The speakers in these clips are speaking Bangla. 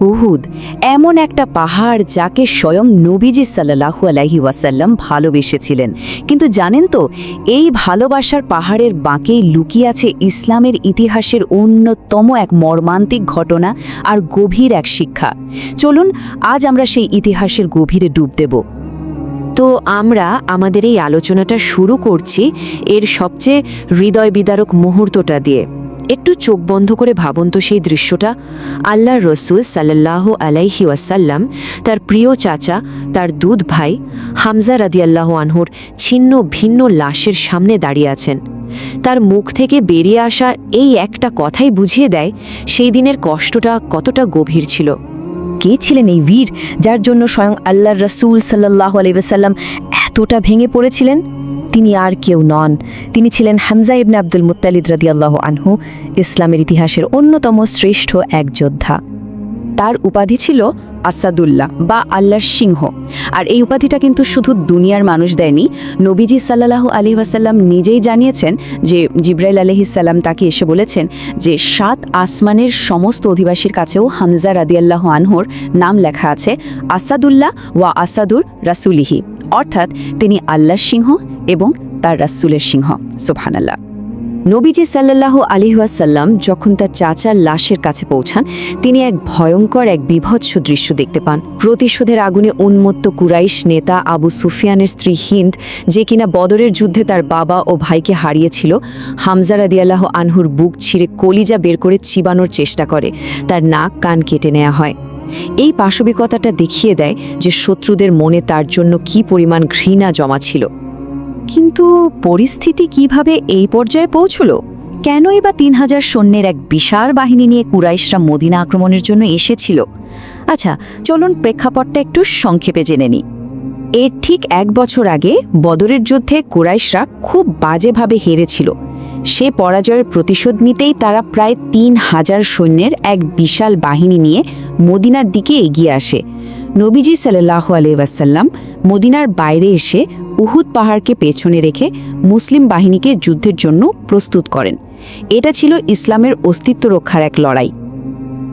উহুদ, এমন একটা পাহাড় যাকে স্বয়ং নবীজি সাল্লাহু আলাহি ওয়াসাল্লাম ভালোবেসেছিলেন। কিন্তু জানেন তো, এই ভালোবাসার পাহাড়ের বাঁকেই লুকিয়ে আছে ইসলামের ইতিহাসের অন্যতম এক মর্মান্তিক ঘটনা আর গভীর এক শিক্ষা। চলুন, আজ আমরা সেই ইতিহাসের গভীরে ডুব দেব। তো আমরা আমাদের এই আলোচনাটা শুরু করছি এর সবচেয়ে হৃদয় বিদারক মুহূর্তটা দিয়ে। একটু চোখ বন্ধ করে ভাবুন তো সেই দৃশ্যটা। আল্লাহ রসুল সাল্লাহ আলাইহি ওয়াসাল্লাম, তার প্রিয় চাচা, তার দুধ ভাই, হামজা রাদিয়াল্লাহ আনহুর ছিন্ন ভিন্ন লাশের সামনে দাঁড়িয়ে আছেন। তার মুখ থেকে বেরিয়ে আসা এই একটা কথাই বুঝিয়ে দেয়, সেই দিনের কষ্টটা কতটা গভীর ছিল। কে ছিলেন এই বীর যার জন্য স্বয়ং আল্লাহর রসুল সাল্লাহ আলাইসাল্লাম এতটা ভেঙে পড়েছিলেন, তিনি আর কেউ নন। তিনি ছিলেন হামজা ইবনে আব্দুল মুত্তালিদ রাদিয়াল্লাহ আনহু, ইসলামের ইতিহাসের অন্যতম শ্রেষ্ঠ এক যোদ্ধা। তার উপাধি ছিল আসাদুল্লাহ বা আল্লাহর সিংহ। আর এই উপাধিটা কিন্তু শুধু দুনিয়ার মানুষ দেয়নি, নবীজি সাল্লাহ আলী ওয়াসাল্লাম নিজেই জানিয়েছেন যে জিব্রাইল আলহিসাল্লাম তাকে এসে বলেছেন যে সাত আসমানের সমস্ত অধিবাসীর কাছেও হামজা রাদিয়াল্লাহ আনহুর নাম লেখা আছে, আসাদুল্লাহ ওয়া আসাদুর রাসুলিহি। অর্থাৎ তিনি আল্লাহর সিংহ এবং তার রাসুলের সিংহ। সুবহানাল্লাহ। নবীজি সাল্লাহ আলিহাসাল্লাম যখন তার চাচার লাশের কাছে পৌঁছান, তিনি এক ভয়ঙ্কর, এক বিভৎস দৃশ্য দেখতে পান। প্রতিশোধের আগুনে উন্মত্ত কুরাইশ নেতা আবু সুফিয়ানের স্ত্রী হিন্দ, যে কিনা বদরের যুদ্ধে তার বাবা ও ভাইকে হারিয়েছিল, হামজা রাদিয়াল্লাহ আনহুর বুক ছিঁড়ে কলিজা বের করে চিবানোর চেষ্টা করে। তার নাক, কান কেটে নেওয়া হয়। এই পাশবিকতাটা দেখিয়ে দেয় যে শত্রুদের মনে তার জন্য কি পরিমাণ ঘৃণা জমা ছিল। কিন্তু পরিস্থিতি কীভাবে এই পর্যায়ে পৌঁছল? কেনই বা তিন হাজার সৈন্যের এক বিশাল বাহিনী নিয়ে কুরাইশরা মদিনা আক্রমণের জন্য এসেছিল? আচ্ছা চলুন প্রেক্ষাপটটা একটু সংক্ষেপে জেনে নিই। এর ঠিক এক বছর আগে বদরের যুদ্ধে কুরাইশরা খুব বাজেভাবে হেরেছিল। সে পরাজয়ের প্রতিশোধ নিতেই তারা প্রায় তিন হাজার সৈন্যের এক বিশাল বাহিনী নিয়ে মদিনার দিকে এগিয়ে আসে। নবীজি সাল্লাহ আলহাসাল্লাম মদিনার বাইরে এসে উহুদ পাহাড়কে পেছনে রেখে মুসলিম বাহিনীকে যুদ্ধের জন্য প্রস্তুত করেন। এটা ছিল ইসলামের অস্তিত্ব রক্ষার এক লড়াই।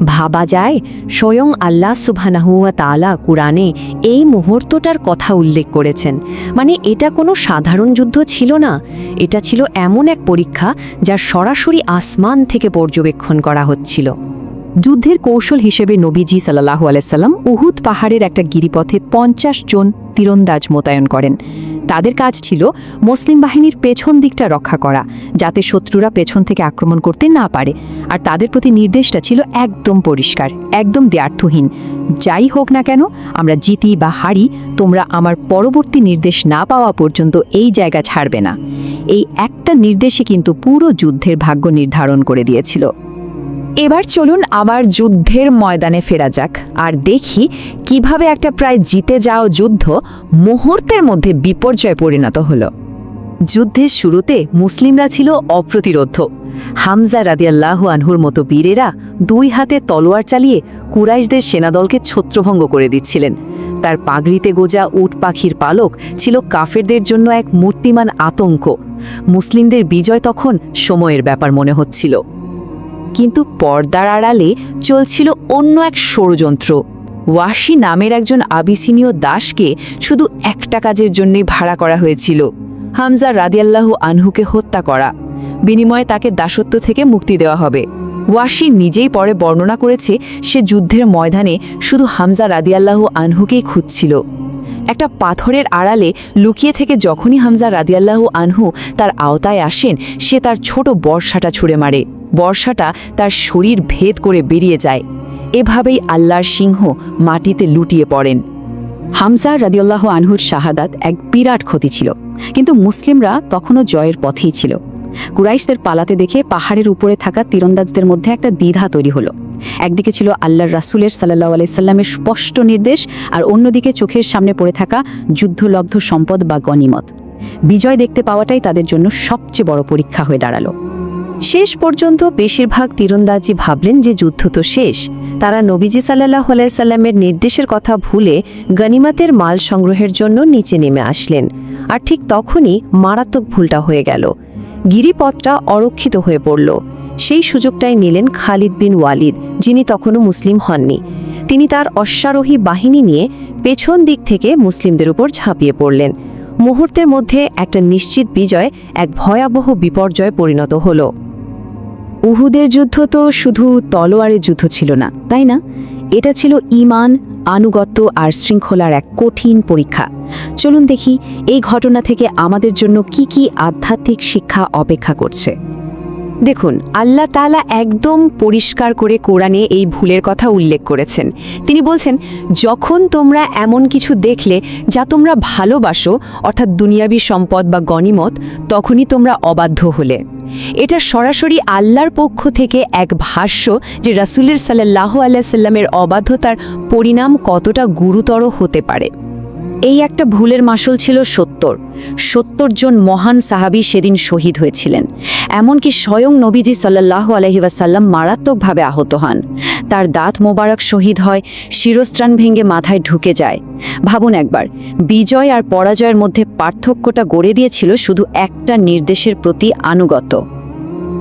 ভাবা যায়, স্বয়ং আল্লাহ সুবহানাহুয়া তালা কুরআনে এই মুহূর্তটার কথা উল্লেখ করেছেন। মানে এটা কোনো সাধারণ যুদ্ধ ছিল না। এটা ছিল এমন এক পরীক্ষা যা সরাসরি আসমান থেকে পর্যবেক্ষণ করা হচ্ছিল। যুদ্ধের কৌশল হিসেবে নবীজি সাল্লাহু আলাইসাল্লাম উহুদ পাহাড়ের একটা গিরিপথে পঞ্চাশ জন তীরন্দাজ মোতায়েন করেন। তাদের কাজ ছিল মুসলিম বাহিনীর পেছন দিকটা রক্ষা করা, যাতে শত্রুরা পেছন থেকে আক্রমণ করতে না পারে। আর তাদের প্রতি নির্দেশটা ছিল একদম পরিষ্কার, একদম দ্ব্যর্থহীন যাই হোক না কেন, আমরা জিতি বা হারি, তোমরা আমার পরবর্তী নির্দেশ না পাওয়া পর্যন্ত এই জায়গা ছাড়বে না। এই একটা নির্দেশে কিন্তু পুরো যুদ্ধের ভাগ্য নির্ধারণ করে দিয়েছিল। এবার চলুন আবার যুদ্ধের ময়দানে ফেরা যাক, আর দেখি কীভাবে একটা প্রায় জিতে যাওয়া যুদ্ধ মুহূর্তের মধ্যে বিপর্যয় পরিণত হলো। যুদ্ধের শুরুতে মুসলিমরা ছিল অপ্রতিরোধ হামজা রাদিয়াল্লাহু আনহুর মতো বীরেরা দুই হাতে তলোয়ার চালিয়ে কুরাইশদের সেনাদলকে ছত্রভঙ্গ করে দিচ্ছিলেন। তার পাগড়িতে গোজা উট পাখির পালক ছিল কাফেরদের জন্য এক মূর্তিমান আতঙ্ক। মুসলিমদের বিজয় তখন সময়ের ব্যাপার মনে হচ্ছিল। কিন্তু পর্দার আড়ালে চলছিল অন্য এক ষড়যন্ত্র। ওয়াশি নামের একজন আবিসিনীয় দাসকে শুধু একটা কাজের জন্যই ভাড়া করা হয়েছিল। হামজা রাদিয়াল্লাহু আনহুকে হত্যা করা। বিনিময়ে তাকে দাসত্ব থেকে মুক্তি দেওয়া হবে। ওয়াসি নিজেই পরে বর্ণনা করেছে, সে যুদ্ধের ময়দানে শুধু হামজা রাদিয়াল্লাহু আনহুকেই খুঁজছিল। একটা পাথরের আড়ালে লুকিয়ে থেকে যখনই হামজা রাদিয়াল্লাহু আনহু তার আওতায় আসেন, সে তার ছোট বর্ষাটা ছুঁড়ে মারে। বর্ষাটা তার শরীর ভেদ করে বেরিয়ে যায়। এভাবেই আল্লাহর সিংহ মাটিতে লুটিয়ে পড়েন। হামজা রাদিউল্লাহ আনহুর শাহাদাত এক বিরাট ক্ষতি ছিল। কিন্তু মুসলিমরা তখনও জয়ের পথেই ছিল। কুরাইশদের পালাতে দেখে পাহাড়ের উপরে থাকা তীরন্দাজদের মধ্যে একটা দ্বিধা তৈরি হলো। একদিকে ছিল আল্লাহর রাসুলের সাল্লাহ আলাইসাল্লামের স্পষ্ট নির্দেশ আর অন্যদিকে চোখের সামনে পড়ে থাকা যুদ্ধলব্ধ সম্পদ বা গনিমত বিজয় দেখতে পাওয়াটাই তাদের জন্য সবচেয়ে বড় পরীক্ষা হয়ে দাঁড়াল। শেষ পর্যন্ত বেশিরভাগ তীরন্দাজি ভাবলেন যে যুদ্ধ তো শেষ। তারা নবীজি সাল্লাহ আলাইসাল্লামের নির্দেশের কথা ভুলে গনিমাতের মাল সংগ্রহের জন্য নিচে নেমে আসলেন। আর ঠিক তখনই মারাত্মক ভুলটা হয়ে গেল। গিরিপথটা অরক্ষিত হয়ে পড়ল। সেই সুযোগটাই নিলেন খালিদ বিন ওয়ালিদ, যিনি তখনও মুসলিম হননি। তিনি তার অশ্বারোহী বাহিনী নিয়ে পেছন দিক থেকে মুসলিমদের উপর ঝাঁপিয়ে পড়লেন। মুহূর্তের মধ্যে একটা নিশ্চিত বিজয়, এক ভয়াবহ বিপর্যয়ে পরিণত হল। উহুদের যুদ্ধ তো শুধু তলোয়ারের যুদ্ধ ছিল না, তাই না? এটা ছিল ইমান আনুগত্য আর শৃঙ্খলার এক কঠিন পরীক্ষা। চলুন দেখি এই ঘটনা থেকে আমাদের জন্য কি কি আধ্যাত্মিক শিক্ষা অপেক্ষা করছে। দেখুন, আল্লাহ তালা একদম পরিষ্কার করে কোরআনে এই ভুলের কথা উল্লেখ করেছেন। তিনি বলছেন, যখন তোমরা এমন কিছু দেখলে যা তোমরা ভালোবাসো, অর্থাৎ দুনিয়াবী সম্পদ বা গনিমত তখনই তোমরা অবাধ্য হলে। এটা সরাসরি আল্লাহর পক্ষ থেকে এক ভাষ্য যে রাসুলের সাল্লাহ আল্লাহ সাল্লামের অবাধ্যতার পরিণাম কতটা গুরুতর হতে পারে। এই একটা ভুলের মাসুল ছিল সত্তর। সত্তর জন মহান সাহাবী সেদিন শহীদ হয়েছিলেন। এমনকি স্বয়ং নবীজি সাল্লাহ আলহিবাসাল্লাম মারাত্মকভাবে আহত হন। তার দাঁত মোবারক শহীদ হয়, শিরস্ত্রাণ ভেঙে মাথায় ঢুকে যায়। ভাবুন একবার, বিজয় আর পরাজয়ের মধ্যে পার্থক্যটা গড়ে দিয়েছিল শুধু একটা নির্দেশের প্রতি আনুগত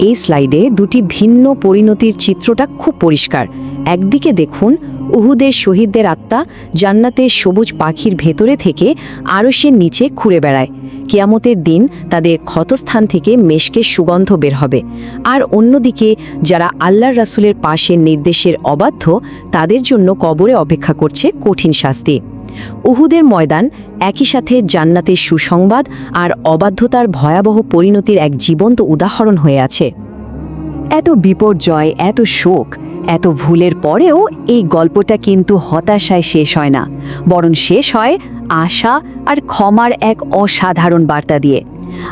এই স্লাইডে দুটি ভিন্ন পরিণতির চিত্রটা খুব পরিষ্কার। একদিকে দেখুন উহুদের শহীদদের আত্মা জান্নাতের সবুজ পাখির ভেতরে থেকে আরশের নিচে ঘুরে বেড়ায়। কিয়ামতের দিন তাদের ক্ষতস্থান থেকে মেশকে সুগন্ধ বের হবে। আর অন্যদিকে, যারা আল্লাহর রাসুলের পাশের নির্দেশের অবাধ্য, তাদের জন্য কবরে অপেক্ষা করছে কঠিন শাস্তি। উহুদের ময়দান একই সাথে জান্নাতের সুসংবাদ আর অবাধ্যতার ভয়াবহ পরিণতির এক জীবন্ত উদাহরণ হয়ে আছে। এত বিপর্যয়, এত শোক এত ভুলের পরেও এই গল্পটা কিন্তু হতাশায় শেষ হয় না, বরং শেষ হয় আশা আর ক্ষমার এক অসাধারণ বার্তা দিয়ে।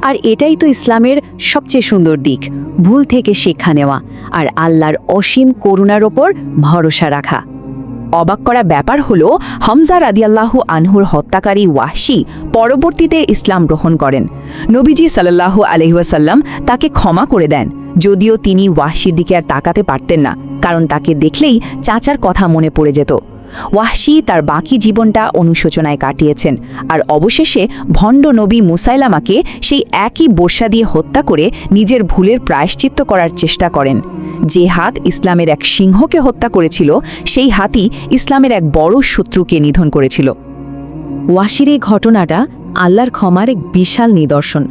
আর এটাই তো ইসলামের সবচেয়ে সুন্দর দিক, ভুল থেকে শিক্ষা নেওয়া আর আল্লাহর অসীম করুণার ওপর ভরসা রাখা। অবাক করা ব্যাপার হলো, হমজা রাদিয়াল্লাহু আনহুর হত্যাকারী ওয়াহশি পরবর্তীতে ইসলাম গ্রহণ করেন। নবীজি সাল্লাল্লাহু আলহিহাসাল্লাম তাকে ক্ষমা করে দেন। যদিও তিনি ওয়াহশির দিকে আর তাকাতে পারতেন না, কারণ তাকে দেখলেই চাচার কথা মনে পড়ে যেত। ওয়াহশি তার বাকি জীবনটা অনুশোচনায় কাটিয়েছেন, আর অবশেষে ভণ্ড নবী মুসাইলামাকে সেই একই বর্ষা দিয়ে হত্যা করে নিজের ভুলের প্রায়শ্চিত্ত করার চেষ্টা করেন। যে হাত ইসলামের এক সিংহকে হত্যা করেছিল, সেই হাতই ইসলামের এক বড় শত্রুকে নিধন করেছিল। ওয়াসির এই ঘটনাটা আল্লাহর ক্ষমার এক বিশাল নিদর্শন।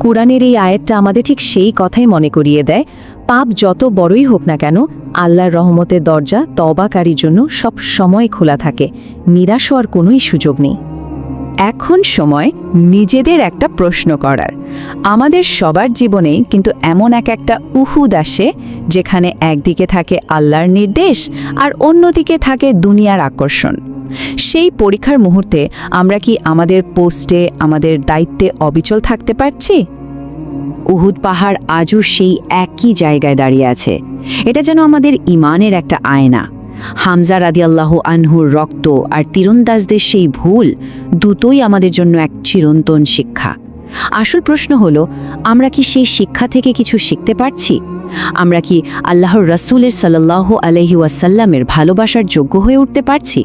কোরআনের এই আয়াতটা আমাদের ঠিক সেই কথাই মনে করিয়ে দেয়, পাপ যত বড়ই হোক না কেন, আল্লাহর রহমতের দরজা তবাকারীর জন্য সব সময় খোলা থাকে, নিরাশ হওয়ার কোনোই সুযোগ নেই। এখন সময় নিজেদের একটা প্রশ্ন করার। আমাদের সবার জীবনে কিন্তু এমন এক একটা উহুদ আসে, যেখানে একদিকে থাকে আল্লাহর নির্দেশ আর অন্যদিকে থাকে দুনিয়ার আকর্ষণ। সেই পরীক্ষার মুহূর্তে আমরা কি আমাদের পোস্টে, আমাদের দায়িত্বে অবিচল থাকতে পারছি? উহুদ পাহাড় আজও সেই একই জায়গায় দাঁড়িয়ে আছে। এটা যেন আমাদের ইমানের একটা আয়না। হামজা রাদিয়াল্লাহ আনহুর রক্ত আর তীরন্দাজদের সেই ভুল দুটোই আমাদের জন্য এক চিরন্তন শিক্ষা। আসল প্রশ্ন হলো, আমরা কি সেই শিক্ষা থেকে কিছু শিখতে পারছি? আমরা কি আল্লাহর রসুলের সাল্লাহ আলহি ওয়াসাল্লামের ভালোবাসার যোগ্য হয়ে উঠতে পারছি?